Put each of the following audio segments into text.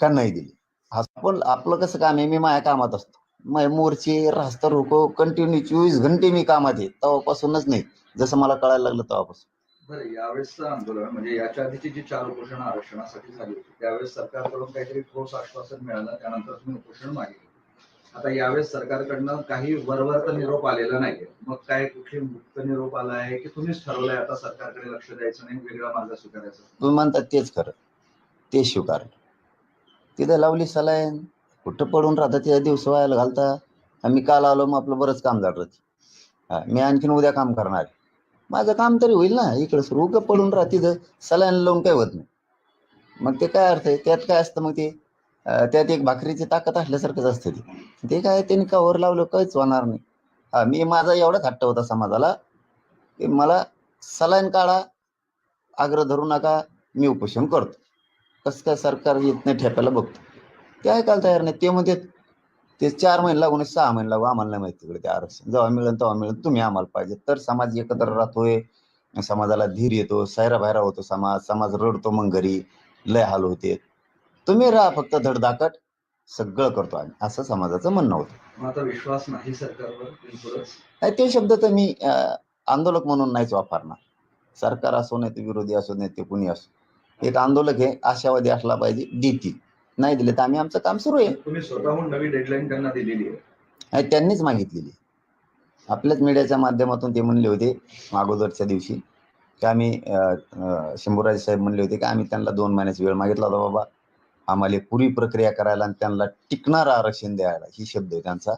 का नाही दिली? आपण आपलं कसं काम आहे? मी माझ्या कामात असतो. मग मोर्चे रास्ता रोको कंटिन्यू चोवीस घंटे मी कामात आहे. तेव्हापासूनच नाही. जसं मला कळायला लागलं तेव्हापासून. बरं यावेळेसचं आंदोलन म्हणजे याच्या आधीची जी चार उपोषण आरक्षणासाठी झाली होती त्यावेळेस सरकारकडून काहीतरी ठोस आश्वासन मिळालं त्यानंतर तुम्ही उपोषण मागितलं. आता यावेळेस सरकारकडनं काही वरवरचा निरोप आलेला नाहीये. मग काय कुठली मुक्त निरोप आला आहे की तुम्हीच ठरवलंय आता सरकारकडे लक्ष द्यायचं नाही वेगळा मार्ग स्वीकारायचा? तुम्ही म्हणतात तेच खरं. ते स्वीकारलं. तिथं लावली सलाईन. कुठं पडून राहता त्या दिवस व्हायला घालता. आम्ही काल आलो मग आपलं बरंच काम झालं हा, मी आणखीन उद्या काम करणार. आहे. माझं काम तरी होईल ना इकडं सुरू उगं पडून राहा तिथं सलाईन लावून काय होत नाही. मग ते काय अर्थ आहे? त्यात काय असतं मग ते? त्यात एक भाकरीची ताकद असल्यासारखंच असतं ते. ते काय त्यांनी कवर लावलं काहीच होणार नाही. हा मी माझा एवढाच हट्ट होता समाजाला की मला सलाईन काढा आग्रह धरू नका मी उपोषण करतो. कसं काय सरकार येत नाही ठेपायला बघतो. ते ऐकायला तयार नाही ते म्हणते ते चार महिने लागून सहा महिने लागू. आम्हाला नाही माहिती तिकडे ते आरक्षण. जेव्हा मिळेल तेव्हा मिळेल. तुम्ही आम्हाला पाहिजे. तर समाज एकत्र राहतोय. समाजाला धीर येतो. सायरा बाहेरा होतो समाज. समाज रडतो मग घरी. लय हाल होते. तुम्ही राहा फक्त धडधाकट सगळं करतो आम्ही. असं समाजाचं म्हणणं होतं. आता विश्वास नाही सरकारवर. ते शब्द तर मी आंदोलक म्हणून नाहीच वापरणार. सरकार असो नाही ते विरोधी असो नाही ते कुणी असो. एक आंदोलक हे आशावादी असला पाहिजे देतील नाही दिले तर आम्ही आमचं काम सुरू आहे. तुम्ही स्वतःहून नवी डेडलाईन त्यांना दिलेली आहे. त्यांनीच मागितलेली आपल्याच मीडियाच्या माध्यमातून ते म्हणले होते अगोदरच्या दिवशी की आम्ही शंभूराजे साहेब म्हणले होते की आम्ही त्यांना दोन महिन्याचा वेळ मागितला होता बाबा. आम्हाला पुरी प्रक्रिया करायला आणि त्यांना टिकणारं आरक्षण द्यायला ही शब्द आहे त्यांचा.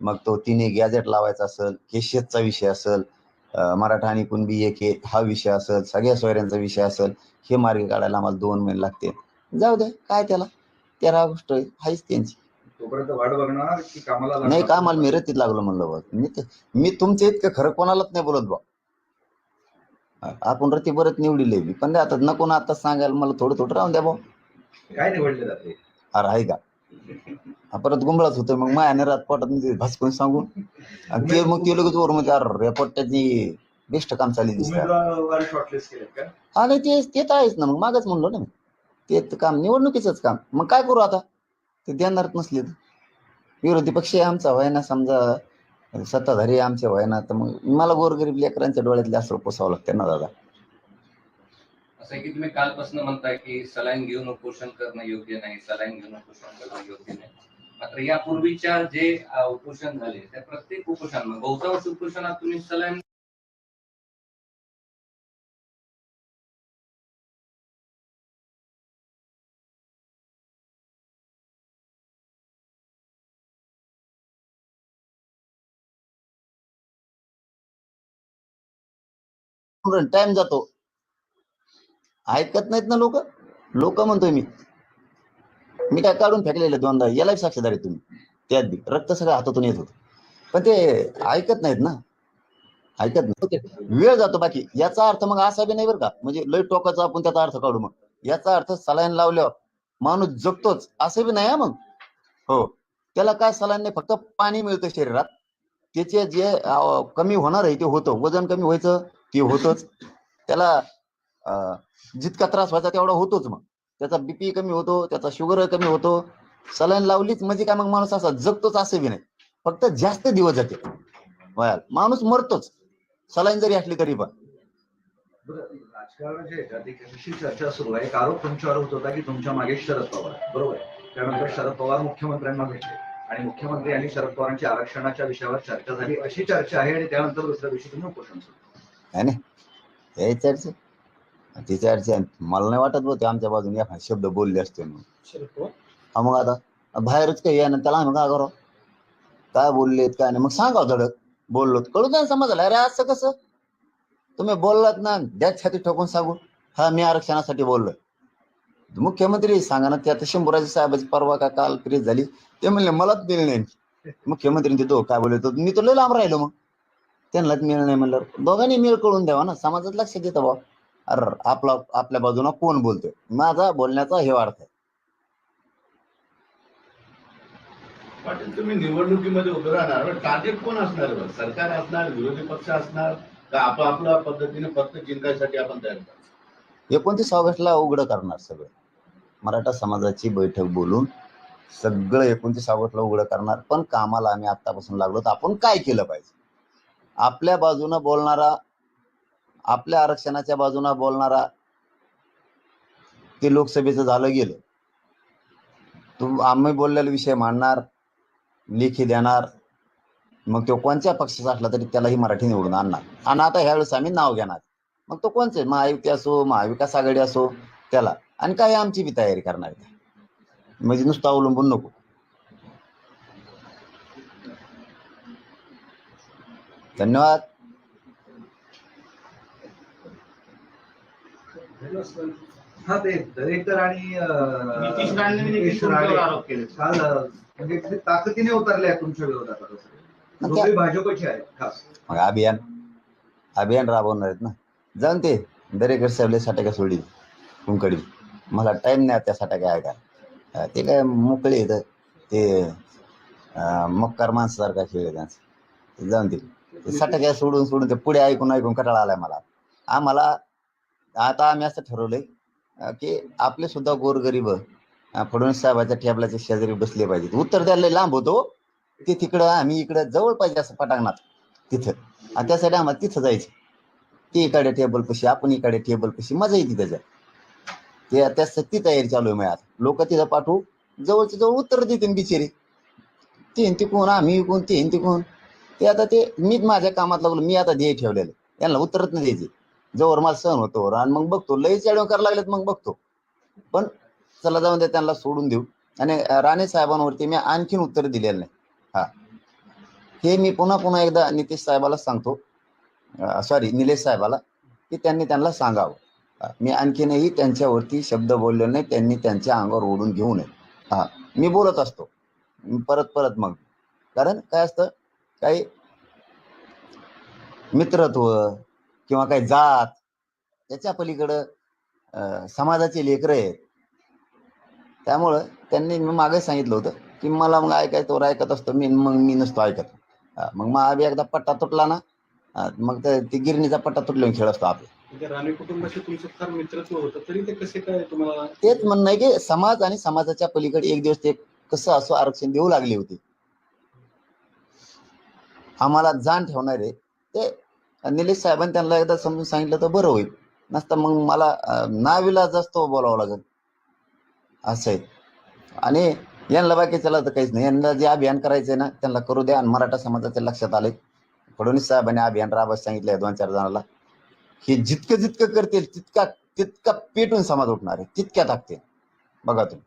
मग तो तिने गॅजेट लावायचा असेल केशेतचा विषय असेल मराठा आणि कुणबी एक हे हा विषय असेल सगळ्या सोयऱ्यांचा विषय असेल हे मार्ग काढायला आम्हाला दोन महिने लागते जाऊ दे काय त्याला? तेरा गोष्ट आहे हाच त्यांची? नाही का? मला मी रतीत लागलो म्हणलं बघ. मी मी तुमच्या इतकं खरं कोणालाच नाही बोलत बा आपण रती बरत निवडीले मी पण आता नको ना आता सांगायला मला थोडं थोडं राहून द्या भाऊ. काय निवडले जाते? अरे आहे का? परत गुंबळाच होतोय. मग मायाने रात पोटात मी ते भासकून सांगून. आणि ते मग ते लगेच वर म्हणजे अरे रेपोर्टाची बेस्ट काम चालली दिसतं. हा नाही ते ते तर आहेच ना. मग मागच म्हणलो ना ते तर काम निवडणुकीचंच काम. मग काय करू आता? ते देणारच नसले तर. विरोधी पक्ष आमचा व्हाय ना समजा. सत्ताधारी आमचे व्हाय ना तर मग मला गोरगरीब लेकरांच्या डोळ्यातले असं पोसावं लागतं ना दादा. असं की तुम्ही कालपासून म्हणताय की सलाईन घेऊन उपोषण करणं योग्य नाही सलाईन घेऊन उपोषण करणं योग्य नाही. मात्र यापूर्वीच्या जे उपोषण झाले त्या प्रत्येक उपोषण बहुतांश उपोषणात तुम्ही सलाईन टाइम जातो. ऐकत नाहीत ना लोक? लोक म्हणतोय मी. मी काय काढून फेकलेले दोनदा यालाही साक्षीदार आहे तुम्ही. त्यात बी रक्त सगळं हातातून येत होत. पण ते ऐकत नाहीत ना. ऐकत नाही वेळ जातो बाकी. याचा अर्थ मग असा बी नाही बरं का. म्हणजे लय टोकाचा आपण त्याचा अर्थ काढू मग. याचा अर्थ सलाईन लावल्यावर माणूस जगतोच. असं बी नाही मग. हो. त्याला काय सलाईन नाही फक्त पाणी मिळतं शरीरात. त्याचे जे कमी होणार आहे ते होतं. वजन कमी व्हायचं ते होतच. त्याला जितका त्रास व्हायचा तेवढा होतोच मग. त्याचा बीपी कमी होतो त्याचा शुगर कमी होतो. सलाईन लावलीच म्हणजे काय मग माणूस असा जगतोच असं बी नाही. फक्त जास्त दिवस जाते. वयात माणूस मरतोच. सलाईन जरी असली तरी पण. एक अशी चर्चा सुरू आहे. एक आरोप तुमच्यावर होत होता की तुमच्या मागे शरद पवार. बरोबर? त्यानंतर शरद पवार मुख्यमंत्र्यांना भेटले. आणि मुख्यमंत्री आणि शरद पवारांची आरक्षणाच्या विषयावर चर्चा झाली. अशी चर्चा आहे आणि त्यानंतर दुसऱ्या दिवशी तुम्ही उपोषण सुरू ना हे चर्चा तिच्या मला नाही वाटत होते आमच्या बाजूने एखादा शब्द बोलले असते म्हणून. हा मग आता बाहेरच काही आहे ना त्याला आम्ही काय करू? काय बोललेत काय नाही. मग सांगा हो धडक. बोललो कळू द्या समजलं. अरे असं कसं? तुम्ही बोललात ना द्या छाती ठोकून सांगू. हा मी आरक्षणासाठी बोललोय. मुख्यमंत्री सांगा ना ते आता शंभूराजे साहेबाची परवा का काल प्रेस झाली ते म्हणले मलाच मिळ नाही. मुख्यमंत्री तो काय बोलले तो मी तो लय लांब राहिलो मग. त्यांनाच मिळ नाही म्हणलं दोघांनी मिळ कळून द्यावा ना. समाजात लक्ष देतो बा अरे आपला आपल्या बाजूला कोण बोलतोय माझा बोलण्याचा हे अर्थ आहे पाटील तुम्ही निवडणुकीमध्ये उभे राहणार टार्गेट कोण असणार? सरकार असणार विरोधी पक्ष असणार का आपापल्या पद्धतीने फक्त जिंकायसाठी आपण तयार? एकोणतीस ऑगस्टला उघडं करणार सगळं मराठा समाजाची बैठक बोलून सगळं एकोणतीस ऑगस्टला उघडं करणार पण कामाला आम्ही आत्तापासून लागलो तर आपण काय केलं पाहिजे आपल्या बाजूनं बोलणारा आपल्या आरक्षणाच्या बाजूने बोलणारा ते लोकसभेचं झालं गेलं. तू आम्ही बोललेला विषय मांडणार लेखी देणार मग तो कोणत्या पक्षाचा असला तरी त्यालाही मराठी निवडून आणणार. आणि आता ह्यावेळेस आम्ही नाव घेणार. मग तो कोणचे? महायुती असो महाविकास आघाडी असो त्याला. आणि काय आमची बी तयारी करणार म्हणजे नुसतं अवलंबून नको. धन्यवाद. हा ते दरेकर आणि केले. म्हणजे ताकदीने उतरले आहेत तुमच्या विरोधात भाजपचे आहेत खास. मग अभियान अभियान राबवणार आहेत ना? जाऊन ते दरेकर साहेबले साठ्या सोडी कुंकडी मला टाइम नाही त्या साठ्या काय का ते काय मोकळे येतं ते मक्कार माणसासारखा खेळ आहे त्यांचा. जाऊन ते. ते साठ्या काय सोडून सोडून ते पुढे ऐकून ऐकून कटाळा आलाय मला. आम्हाला आता आम्ही असं ठरवलंय की आपले सुद्धा गोरगरीब फडणवीस साहेबाच्या टेबलाच्या शेजारी बसले पाहिजेत. उत्तर द्यायला लांब होतो ते तिकडं आम्ही इकडं जवळ पाहिजे असं पटांगणात तिथं. आणि त्यासाठी आम्हाला तिथं जायचं. ते इकडे टेबल कशी आपण इकडे टेबल कशी मजा येते त्याच्यात. ते त्यासाठी ती तयारी चालू आहे माझ्यात लोक तिथं पाठवू जवळच्या जवळ उत्तर देतील बिचारी. ते तिकून आम्ही इकून ते तिकून. ते आता ते मीच माझ्या कामात लागलो मी आता ध्येय ठेवलेलं यांना उत्तरच नाही द्यायचे. जवळ मला सहन होतो आणि मग बघतो लई चॅडव करायला लागलेत मग बघतो. पण चला जाऊन दे त्यांना सोडून देऊ. आणि राणे साहेबांवरती मी आणखीन उत्तर दिलेलं नाही. हा. हे मी पुन्हा पुन्हा एकदा नितीश साहेबाला सांगतो. सॉरी निलेश साहेबाला की त्यांनी त्यांना सांगावं. मी आणखीनही त्यांच्यावरती शब्द बोलले नाही. त्यांनी त्यांच्या अंगावर ओढून घेऊ नये. हा. मी बोलत असतो. परत परत मग. कारण काय असतं? काही मित्रत्व किंवा काही जात याच्या पलीकडं समाजाचे लेकरं आहेत. त्यामुळं त्यांनी मी मागे सांगितलं होतं की मला मग ऐकायचं वर ऐकत असतो मी मग मी नसतो ऐकत. मग मग आम्ही एकदा पट्टा तुटला ना मग ते ते गिरणीचा पट्टा तुटल्यावर खेळ असतो आपला. म्हणजे राणे कुटुंबाशी तुमचं फार मित्रत्व होतं तरी ते कसे काय तुम्हाला तेच म्हणणं आहे की समाज आणि समाजाच्या पलीकडे एक दिवस ते कसं असं आरक्षण देऊ लागले होते. आम्हाला जाण ठेवणारे ते निलेश साहेबांनी त्यांना एकदा समजून सांगितलं तर बरं होईल. नसतं मग मला अं, नाविलाज असतो बोलावं लागेल. असं आहे. आणि यांना बाकी चला तर काहीच नाही. यांना जे अभियान करायचंय ना त्यांना करू द्या आणि मराठा समाजाच्या लक्षात आले. फडणवीस साहेबांनी अभियान राबत सांगितलंय दोन चार जणांना. हे जितकं जितकं करतील तितका तितका पेटून समाज उठणार आहे. तितक्या टाकतील बघा तुम्ही.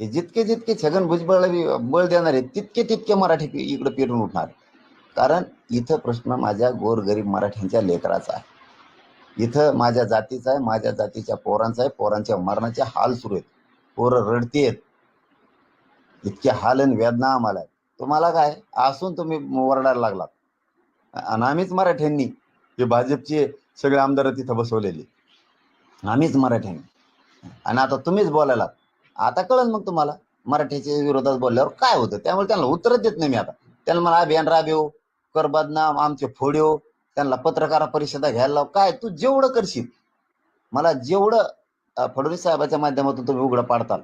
हे जितके जितके छगन भुजबळ बळ देणार आहे तितके तितके मराठी इकडे पेटून उठणार आहे. कारण इथं प्रश्न माझ्या गोरगरीब मराठ्यांच्या लेकराचा आहे. इथं माझ्या जातीचा आहे माझ्या जातीच्या पोरांचा आहे पोरांच्या मरणाचे हाल सुरू आहेत. पोरं रडतीयेत इतके हाल आणि वेदना आम्हाला आहे तुम्हाला काय? असून तुम्ही ओरडायला लागलात. आणि आम्हीच मराठ्यांनी हे भाजपचे सगळे आमदार तिथं बसवलेले. आम्हीच मराठ्यांनी. आणि आता तुम्हीच बोलायला आता कळल मग तुम्हाला. मराठीच्या विरोधात बोलल्यावर काय होतं? त्यामुळे त्यांना उत्तर देत नाही मी आता. त्यांना मला अभियान राबेव. कर बदनाम आमचे फोड्यो त्यांना पत्रकार परिषदा घ्यायला लाव. काय? तू जेवढं करशील. मला जेवढं फडणवीस साहेबाच्या माध्यमातून तुम्ही उघडं पाडताल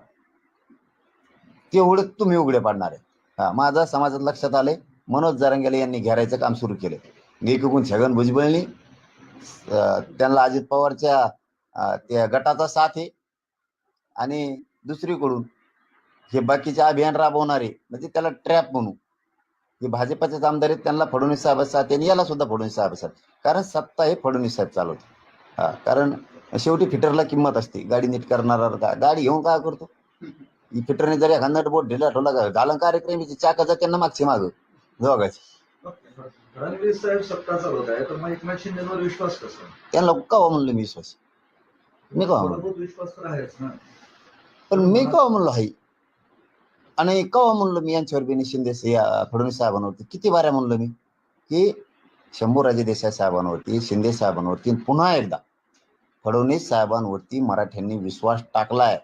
तेवढं तुम्ही उघडे पाडणार आहे. हा माझा समाजात लक्षात आले मनोज जरंगेले यांनी घेरायचं काम सुरू केले एकीकडून छगन भुजबळनी त्यांना अजित पवारच्या त्या गटाचा साथ आहे. आणि दुसरीकडून हे बाकीचे अभियान राबवणारे म्हणजे त्याला ट्रॅप म्हणू. हे भाजपाचेच आमदार आहेत त्यांना फडणवीस साहेब साथ आहे आणि याला सुद्धा फडणवीस साहेब साथ कारण सत्ता हे फडणवीस साहेब चालवते हा कारण शेवटी फिटरला किंमत असते. गाडी नीट करणारा का गाडी घेऊन काय करतो? फिटरने जर एखादा बोट ढिला ठेवला का? झालं कार्यक्रमाची चाकाचा त्यांना मागची माग. दोघाची. फडणवीस साहेब सत्ता चालवत आहे तर मग एकनाथ शिंदेवर विश्वास कसा? त्यांना कवा म्हणलं मी विश्वास? मी मूलभूत विश्वास तर आहेच ना. पण मी कवा म्हणलो हाई आणि कवा म्हणलो मी यांच्यावर बिनी शिंदे फडणवीस साहेबांवरती? किती बाऱ्या म्हणलो मी? की शंभूराजे देसाई साहेबांवरती शिंदे साहेबांवरती पुन्हा एकदा फडणवीस साहेबांवरती मराठ्यांनी विश्वास टाकलाय.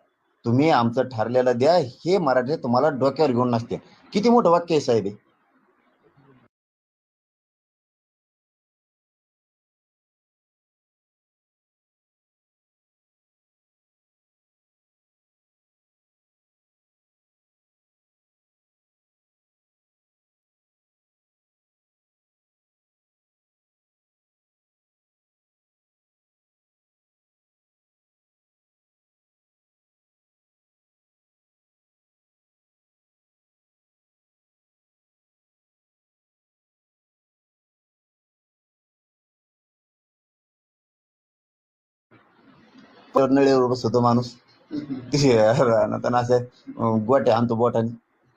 तुम्ही आमचं ठरलेलं द्या हे मराठी तुम्हाला डोक्यावर घेऊन नसते किती मोठं वाक्य आहे साहेब नळीवर बसतो माणूस. त्यांना असं गोट्या आणतो बोटाने.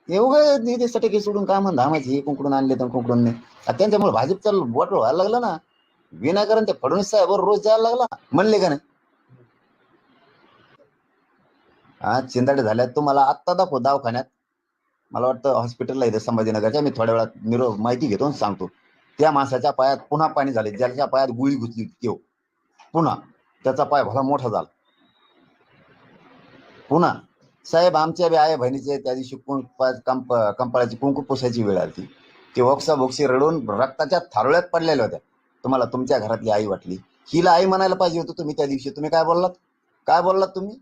एवढं ते सटके सोडून काय म्हणता आम्हाला? कुंकडून आणले तर कुंकडून नाही? आता त्यांच्यामुळे भाजपचा बोट व्हायला लागला ना. विनाकारण ते फडणवीस साहेब रोज जायला लागला. म्हणले का नाही? हा चिंताडे झाल्यात. तुम्हाला आत्ता दाखव दवाखान्यात. मला वाटतं हॉस्पिटलला इथे संभाजीनगरच्या मी थोड्या वेळात निरो माहिती घेतो सांगतो. त्या माणसाच्या पायात पुन्हा पाणी झाले. ज्याच्या पायात गुळी घुसली तो पुन्हा. त्याचा पाय भला मोठा झाला. पुन्हा साहेब आमच्या बी आई बहिणीचे त्या दिवशी कुंक- कंप कंपाळाची कुंकू पुसायची वेळ आली ती ओक्सा बोक्सी रडून रक्ताच्या थारोळ्यात पडलेल्या होत्या. तुम्हाला तुमच्या घरातली आई वाटली. हिला आई म्हणायला पाहिजे होतं तुम्ही त्या दिवशी. तुम्ही काय बोललात? काय बोललात तुम्ही?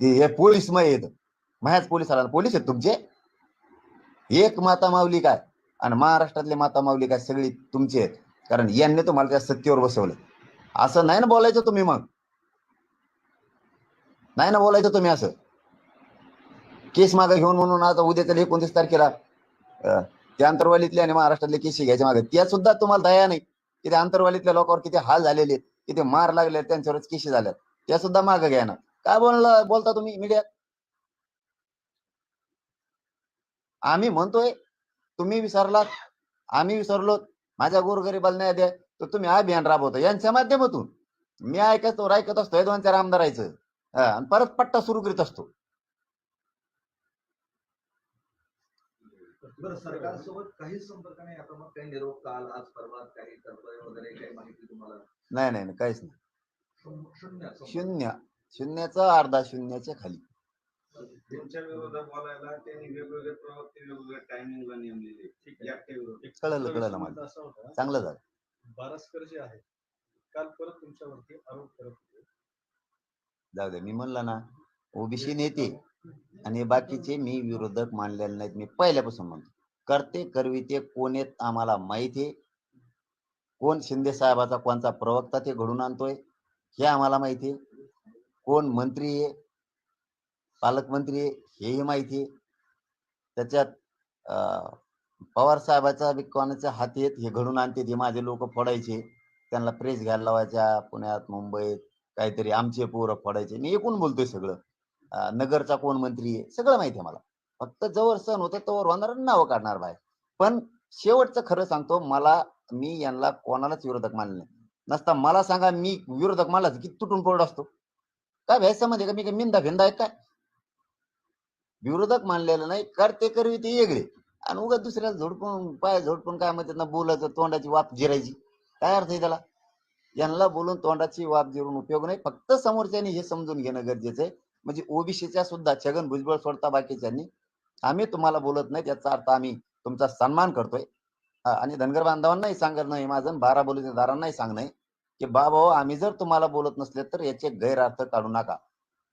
हे पोलीस मय येत माझ्याच पोलीस आला पोलीस आहेत तुमचे? एक माता माऊली काय? आणि महाराष्ट्रातले माता माऊली काय सगळी तुमची आहेत. कारण यांनी तुम्हाला त्या सत्तेवर बसवलं. असं नाही ना बोलायचं तुम्ही मग. नाही ना बोलायचं तुम्ही असं. केस मागे घेऊन म्हणून आता उद्याच्या एकोणतीस तारखेला त्या अंतरवालीतले आणि महाराष्ट्रातले केस घ्यायचे मागे. त्या सुद्धा तुम्हाला दया नाही. की त्या अंतरवालीतल्या लोकांवर किती हाल झालेले किती मार लागले त्यांच्यावरच केशी झाल्यात. त्या सुद्धा मागे घ्या ना. काय बोलला बोलता तुम्ही मीडियात? आम्ही म्हणतोय तुम्ही विसरलात आम्ही विसरलो माझ्या गोरगरीबाला नाही द्या. तर तुम्ही अभियान राबवता. यांच्या माध्यमातून मी ऐकतो ऐकत असतोय दोन चार आमदारायचं हा, आणि परत पट्टा सुरू करीत असतो. सरकारसोबत संपर्क नाही? आता मग काही निरोप काल आज परवा काही तरतोय वगैरे काही माहिती तुम्हाला? नाही नाही नाही, काहीच नाही. शून्य शून्याचा अर्धा शून्याच्या खाली. त्यांच्या विरोधात बोलायला त्यांनी वेगवेगळे प्रवक्ते वेगवेगळ्या टायमिंगला नेमलेले एकट्या विरोधात एक कळलं, कळलं मला. होता. चांगलं झालं. बारसकर जे आहे काल परत तुमच्यावरती आरोप करत होते. जाऊ दे मी म्हणलं ना ओबीसी नेते आणि बाकीचे मी विरोधक मानलेले नाहीत मी पहिल्यापासून म्हणतो. करते करविते कोण आहेत आम्हाला माहिती आहे. कोण शिंदे साहेबाचा कोणचा प्रवक्ता ते घडून आणतोय हे आम्हाला माहिती आहे. कोण मंत्री आहे पालकमंत्री आहे हेही माहिती आहे. त्याच्यात अं, पवार साहेबाचा बी कोणाच्या हाती आहेत हे घडून आणते ते माझे लोक फोडायचे. त्यांना प्रेस घ्यायला लावायच्या पुण्यात मुंबईत काहीतरी आमचे पोरं फोडायचे. मी एकूण बोलतोय सगळं. नगरचा कोण मंत्री आहे सगळं माहिती आहे मला. फक्त जवळ सण होतं तवर होणार नावं काढणार बाहेर. पण शेवटचं खरं सांगतो मला मी यांना कोणालाच विरोधक मानले नाही. नसता मला सांगा मी विरोधक मानलाच की तुटून पडत असतो. काय भ्यायचं म्हणजे का मी काय मिंदा भिंदा आहे काय? विरोधक मानलेलं नाही करते करवी ते वेगळे आणि उगाच दुसऱ्याला झोडपून पाय झोडपून काय म्हणतात ना बोलायचं तोंडाची वाप जिरायची. काय अर्थ आहे त्याला? यांना बोलून तोंडाची वाप जिरून उपयोग नाही. फक्त समोरच्यानी हे समजून घेणं गरजेचं आहे. म्हणजे ओबीसीच्या सुद्धा छगन भुजबळ सोडता बाकीच्यांनी. आम्ही तुम्हाला बोलत नाही त्याचा अर्थ आम्ही तुमचा सन्मान करतोय. आणि धनगर बांधवांनाही सांगत नाही माझं बारा बोलूदारांनाही सांगणं की बाबा हो, आम्ही जर तुम्हाला बोलत नसले तर याचे गैरअर्थ काढू नका.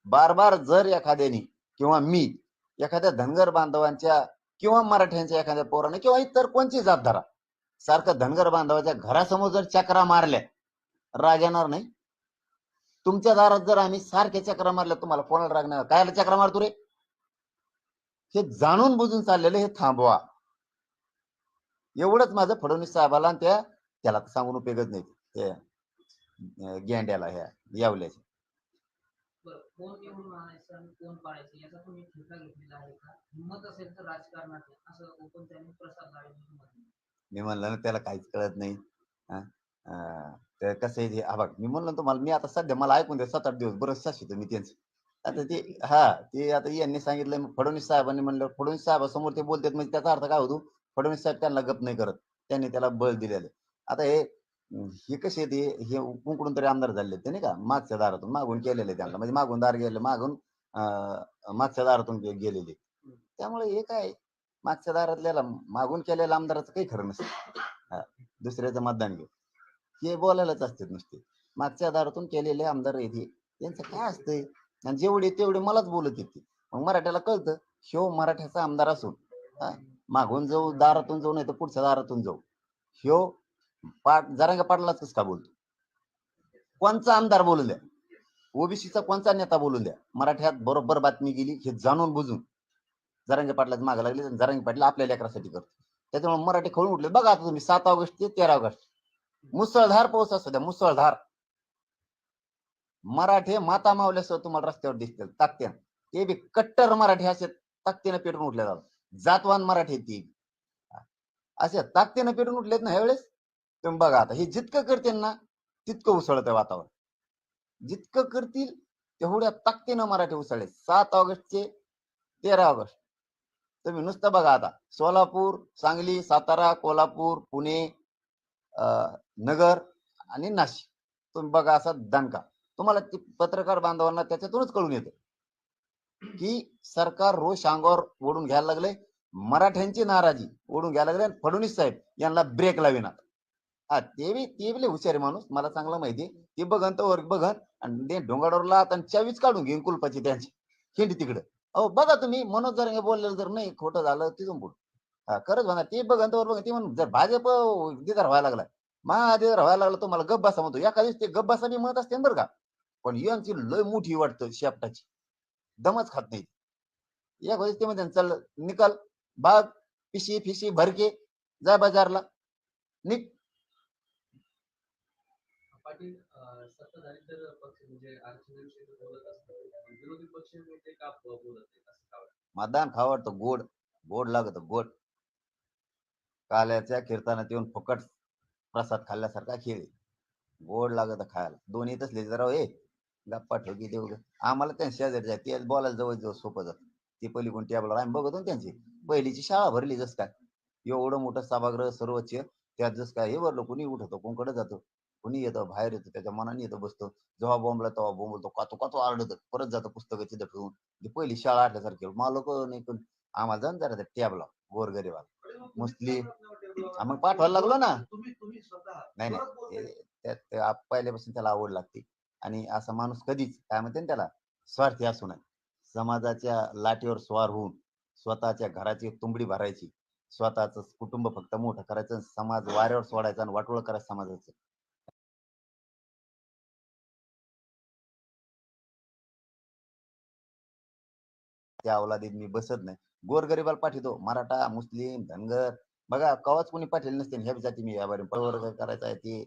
बार बार जर एखाद्याने किंवा मी एखाद्या धनगर बांधवांच्या किंवा मराठ्यांच्या एखाद्या पोराने किंवा इतर कोणची जात धरा. सारखं धनगर बांधवाच्या घरासमोर जर चक्रा मारल्या राग येणार नाही. तुमच्या दारात जर आम्ही सारखे चक्रा मारल्या तुम्हाला कोणाला राग नाही? काय चक्रा मारतो रे? हे जाणून बुजून चाललेलं हे थांबवा. एवढंच माझं फडणवीस साहेबाला आणि त्या त्याला सांगून उपयोगच नाही. ते गेंड्याला ह्या यावल्याचे. कोण निवडून आणायचं आणि कोण पाळायचं याचा तुम्ही ठेका घेतलेला आहे का? हिंमत असेल तर राजकारणात असं ओपन त्यांनी प्रसाद लाड मी म्हणलं ना त्याला काहीच कळत नाही. हा? कसं आहे ते हा बघ मी म्हणलं तुम्हाला मी आता सध्या मला ऐकून द्या सात आठ दिवस बरंच शासित मी त्यांचं. आता ते हा ते आता यांनी सांगितलं फडणवीस साहेबांनी म्हणलं फडणवीस साहेबासमोर ते बोलतात म्हणजे त्याचा अर्थ काय होतो? फडणवीस साहेब त्यांना गप नाही करत. त्यांनी त्याला बळ दिलेलं आता हे हे कसे ते? हे कुंकडून तरी आमदार झाले ते नाही का? मागच्या दारातून मागून केलेले त्यांना. म्हणजे मागून दार गेले मागून मागच्या दारातून गेलेले त्यामुळे हे काय? मागच्या दारातल्याला मागून केलेल्या आमदाराचं काही खरं नसतं. हा, दुसऱ्याचं मतदान घेऊ हे बोलायलाच असते नुसते. मागच्या दारातून केलेले आमदार आहे त्यांचं काय असतंय? आणि जेवढे तेवढे मलाच बोलत येते. मग मराठ्याला कळतं ह्यो मराठ्याचा आमदार असून हा, मागून जाऊ दारातून जाऊ नाही तर पुढच्या दारातून जाऊ. ह्यो पाट जरांगा पाटलाच का बोलतो? कोणचा आमदार बोलू द्या? ओबीसीचा कोणचा नेता बोलू द्या? मराठ्यात बरोबर बातमी गेली हे जाणून बुजून. जरांगे पाटलाच मागे लागले आणि जरांगे पाटील आपल्या लेकरासाठी करतो. त्याच्यामुळे मराठी खळून उठले. बघा आता तुम्ही सात ऑगस्ट ते तेरा ऑगस्ट. मुसळधार पाऊस असू द्या मुसळधार. मराठे माता मावल्यासह तुम्हाला रस्त्यावर दिसतील ताकत्यान ते बी कट्टर मराठी असे ताकतीनं पेटून उठले जातात. जातवान मराठी ती असे ताकतीनं पेटून उठलेत ना ह्यावेळेस? तुम्ही बघा आता हे जितकं करतील ना तितकं उसळत आहे वातावरण. जितकं करतील तेवढ्या ताकदीनं मराठी उसळले. सात ऑगस्टचे तेरा ऑगस्ट. तुम्ही नुसतं बघा आता सोलापूर सांगली सातारा कोल्हापूर पुणे अं, नगर आणि नाशिक. तुम्ही बघा असा दणका. तुम्हाला ती पत्रकार बांधवांना त्याच्यातूनच कळून येतं की सरकार रोष अंगावर ओढून घ्यायला लागले मराठ्यांची नाराजी ओढून घ्यायला लागले आणि फडणवीस साहेब यांना ब्रेक लाविनात हा ते बी ते बी लय हुशार माणूस. मला चांगलं माहिती ते बघन तर बघन. आणि ते डोंगाडोर आता आणि चावीच काढून घेईन कुलपाची त्यांची. खिंडी तिकडं. अहो बघा तुम्ही मनोज जर बोललेलं जर नाही खोटं झालं तिथून पुढं. हा खरंच म्हणा ते बघन तर बघा ते म्हणून जर भाजप दिदार व्हायला लागला. महादेव व्हायला लागला तुम्हाला गप बसा म्हणतो. एका दिवशी ते गप बसा म्हणत असते बरं का. पण यांची लय मोठी वाटतं शेपटाची. दमच खात नाही एक वेळेस ते म्हणते चल निकाल. बाग पिशी फिशी भरके जा बाजारला. निक पाटील अं, सत्ताधारी पक्ष म्हणजे आरक्षणाविषयी बोलत असतात. विरोधी पक्ष नेते का बोलत असं का वाटतं? मतदान खावडतो गोड गोड लागत. गोड. काल्याच्या कीर्तनात येऊन फुकट प्रसाद खाल्ल्यासारखा खेळ गोड लागत खायला. दोन्ही तसले जरा हो, ए गप्पा ठोकी देऊ ग. आम्हाला त्यांच्या जाय ते बोलायला जवळ जवळ सोपं जात. ती पहिली कोणती आपल्याला आम्ही बघतो ना त्यांची. पहिलीची शाळा भरली जस काय. एवढं मोठं सभागृह सर्वोच्च. त्यात जस काय हे भरलं कुणी उठतो कोणकडे जातो. कुणी येतं बाहेर येतं त्याच्या मनाने येतं बसतो. जेव्हा बोंबला तेव्हा बोंबलतो कातो कातो आरडत परत जातं पुस्तकं तिथं ठेवून. ती पहिली शाळा असल्यासारखी मला लोक नाही पण आम्हाला जाऊन जरा त्या टॅबला गोरगरीबाला. मुस्लिम मग पाठवायला लागलो ना. नाही नाही. पहिल्यापासून त्याला आवड लागते. आणि असा माणूस कधीच काय म्हणते ना त्याला स्वार्थी असू नये. समाजाच्या लाटेवर स्वार होऊन स्वतःच्या घराची तुंबडी भरायची. स्वतःच कुटुंब फक्त मोठं करायचं आणि समाज वाऱ्यावर सोडायचा आणि वाटोळ करायचं समाजाचं. त्या अवलादीत मी बसत नाही. गोरगरिबाला पाठवतो मराठा मुस्लिम धनगर. बघा कवाच कोणी पाठवले नसते ह्या जाती मी यावर वर्ग करायचा आहे ते.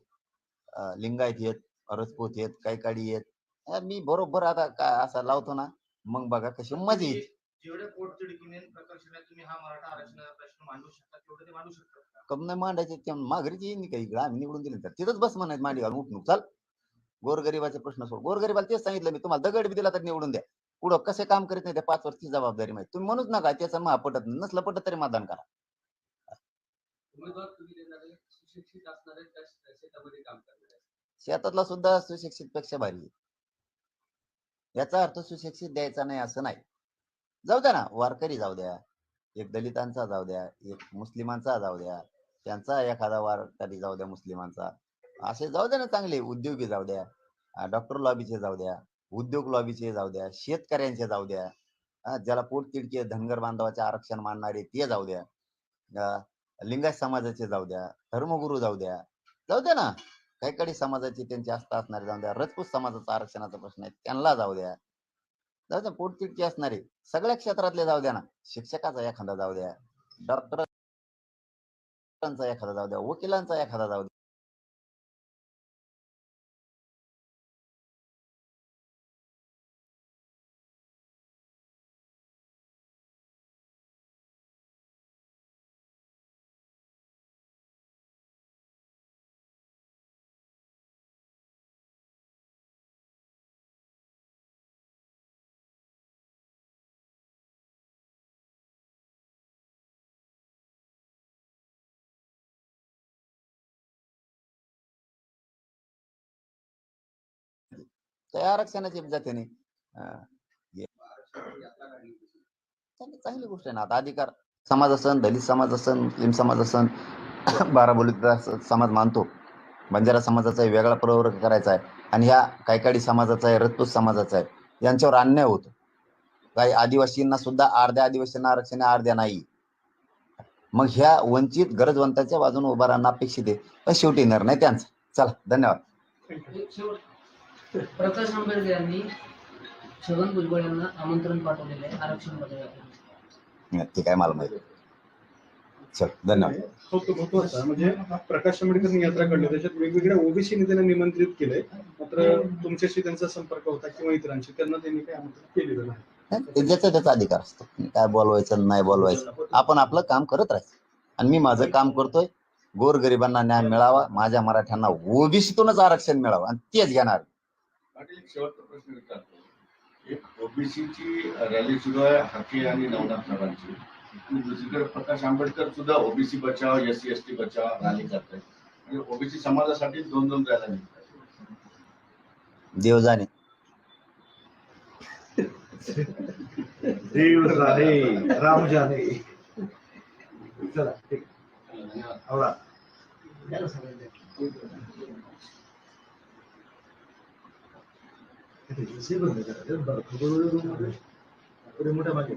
लिंगायत येत रजपूत येत काही काडी येत मी बरोबर आता काय असा लावतो ना मग बघा कशी मजा येते. जेवढ्या पोटतिडकीने प्रकर्षाने तुम्ही हा मराठा आरक्षणाचा प्रश्न मांडू शकता तेवढं ते मांडू शकतात का? कम नाही मांडायचे त्या माघारीची येईन काही इकडं आम्ही निवडून दिले तर. तिथंच बस म्हणायचं मांडी घालून उठणूक चाल. गोरगरिबाचे प्रश्न सोड. गोरगरिबाला तेच सांगितलं मी तुम्हाला दगड बी दिला तर निवडून द्या. पुढं कसे काम करीत नाही त्या पाच वर्षची जबाबदारी माहिती तुम्ही म्हणूच नका त्याचं महा पटत नाही. नसलं पटत तरी मतदान करा. शेतातला सुद्धा सुशिक्षित पेक्षा भारी. याचा अर्थ सुशिक्षित द्यायचा नाही असं नाही. जाऊ द्या ना वारकरी जाऊ द्या एक दलितांचा जाऊ द्या एक मुस्लिमांचा जाऊ द्या त्यांचा एखादा वारकरी जाऊ द्या मुस्लिमांचा. असे जाऊ द्या ना चांगले उद्योगी जाऊ द्या डॉक्टर लॉबीचे जाऊ द्या. उद्योग लॉबीचे जाऊ द्या शेतकऱ्यांचे जाऊ द्या ज्याला पोटतिडके धनगर बांधवाचे आरक्षण मानणारे ते जाऊ द्या लिंगायत समाजाचे जाऊ द्या धर्मगुरू जाऊ द्या जाऊ द्या ना. काही काही समाजाची त्यांची आस्था असणारे जाऊ द्या रजपूत समाजाचा आरक्षणाचा प्रश्न आहे त्यांना जाऊ द्या. जाऊ द्या पोटतिडके असणारे सगळ्या क्षेत्रातले जाऊ द्या ना. शिक्षकाचा एखादा जाऊ द्या डॉक्टरांचा एखादा जाऊ द्या वकिलांचा एखादा जाऊ द्या. त्या आरक्षणाची जाते नाही चांगली गोष्ट आहे ना. आता अधिकार समाज असन दलित समाज असन मुस्लिम समाज असन बाराबोलीचा समाज मानतो. बंजारा समाजाचा वेगळा प्रवर्ग करायचा आहे आणि ह्या काही समाजाचा आहे रजपूत समाजाचा आहे यांच्यावर अन्याय होतो. काही आदिवासींना सुद्धा अर्ध्या आदिवासींना आरक्षण अर्ध्या नाही. मग ह्या वंचित गरजवंताच्या बाजूने उभा राहणं अपेक्षित आहे. पण शेवटी निर्णय त्यांचा. चला धन्यवाद. प्रकाश आंबेडकर यांनी छगन भुजबळ यांना आमंत्रण पाठवलेलं आहे आरक्षण बदल ते काय मला माहिती चल धन्यवाद. हो तो म्हणजे प्रकाश आंबेडकर यात्रा काढली त्याच्यात वेगवेगळ्या ओबीसी नेत्यांना निमंत्रित केलंय. मात्र तुमच्याशी त्यांचा संपर्क होता किंवा इतरांशी त्यांना त्यांनी काही आमंत्रित केलेलं नाही. ज्याचा त्याचा अधिकार असतो. काय बोलवायचं नाही बोलवायचं. आपण आपलं काम करत राहायचं. आणि मी माझं काम करतोय. गोरगरिबांना न्याय मिळावा. माझ्या मराठ्यांना ओबीसीतूनच आरक्षण मिळावं. आणि तेच घेणार. पाटील एक शेवटचा प्रश्न विचारतो. एक ओबीसीची रॅली सुरू आहे हाके आणि नवनाथ साहेबांची. आणि दुसरीकडे प्रकाश आंबेडकर सुद्धा ओबीसी बचाव एस सी एस टी बचाव रॅली करतायत म्हणजे ओबीसी समाजासाठी दोन दोन रॅल्या निघतात. देव जाणे देव जाणे राम जाणे चला ठीक धन्यवाद आवडा मोठ्या मागे